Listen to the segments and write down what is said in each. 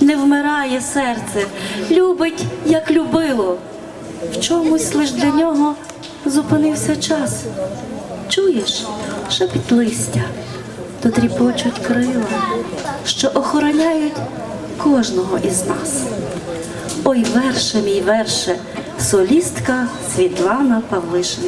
Не вмирає серце, любить, як любило. В чомусь лиш для нього зупинився час. Чуєш, шепіт листя, то тріпочуть крила, що охороняють кожного із нас. Ой, верше, мій верше, солістка Світлана Павлишин.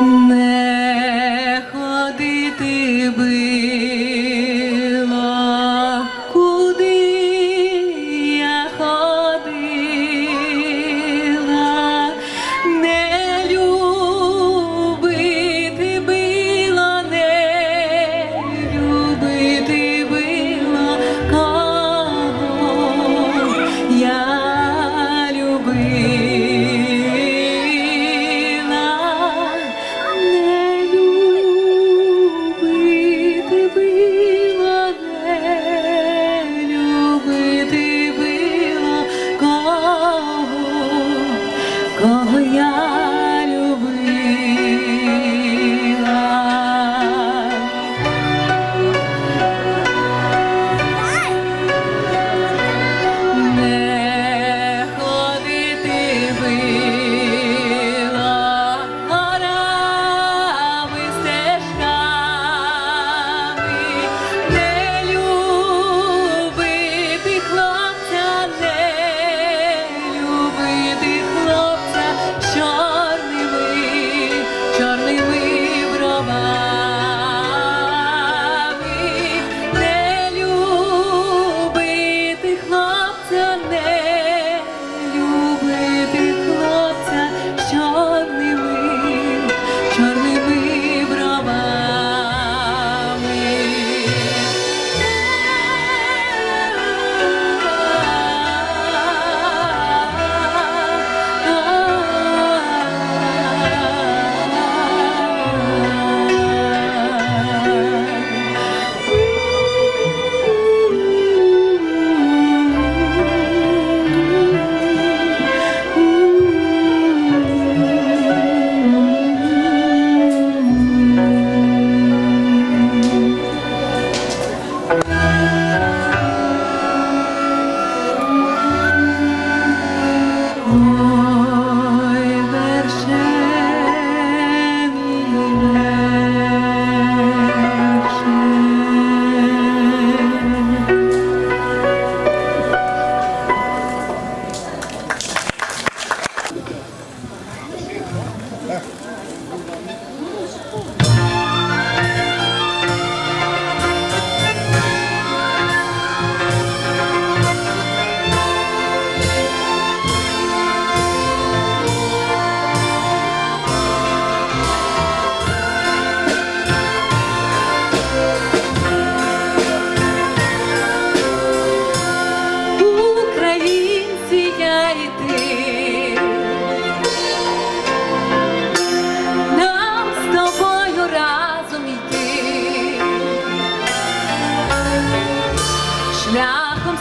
не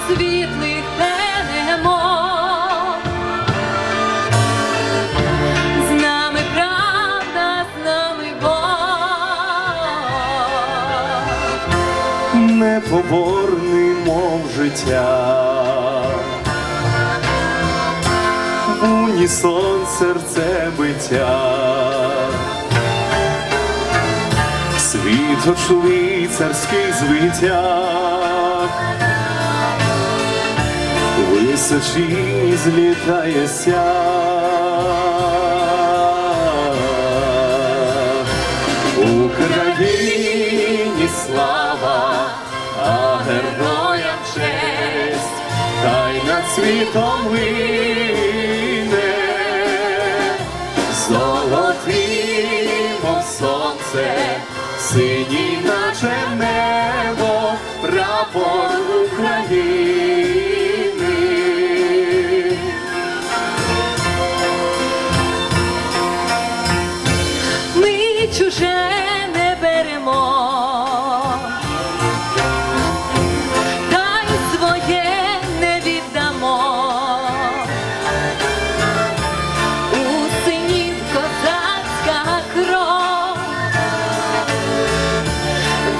світлих пенемо. З нами правда, з нами Бог. Непоборний мов життя. Унісон серце биття. Світ очли царських звиття. Височі злітає сяг. Україні слава, а героям честь, хай над світом лине, золотим, сонце, синій, чуже не беремо, та своє не віддамо. У синів козацька кров,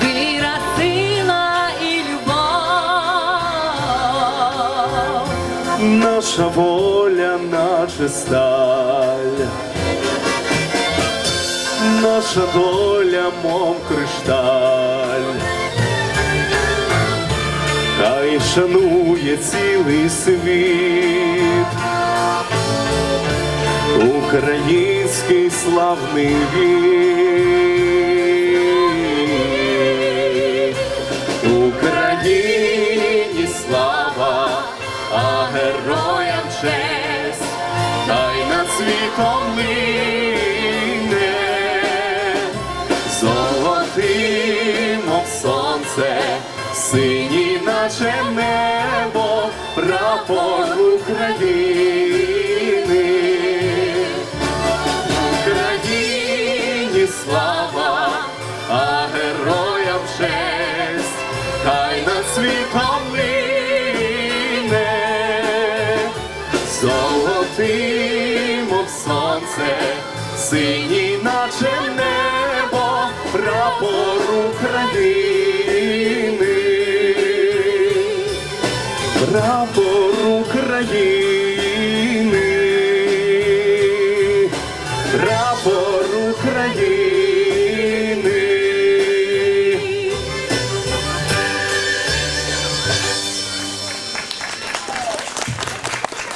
віра, сила і любов. Наша воля, наче сталь, наша доля, мов кришталь, хай шанує цілий світ, український славний вік. Україні слава, а героям честь, хай над світом лине, синій, наче небо, прапор України. Україні слава, а героям честь, хай над світом лине, золотим, сонце, синій, наче небо, прапор країни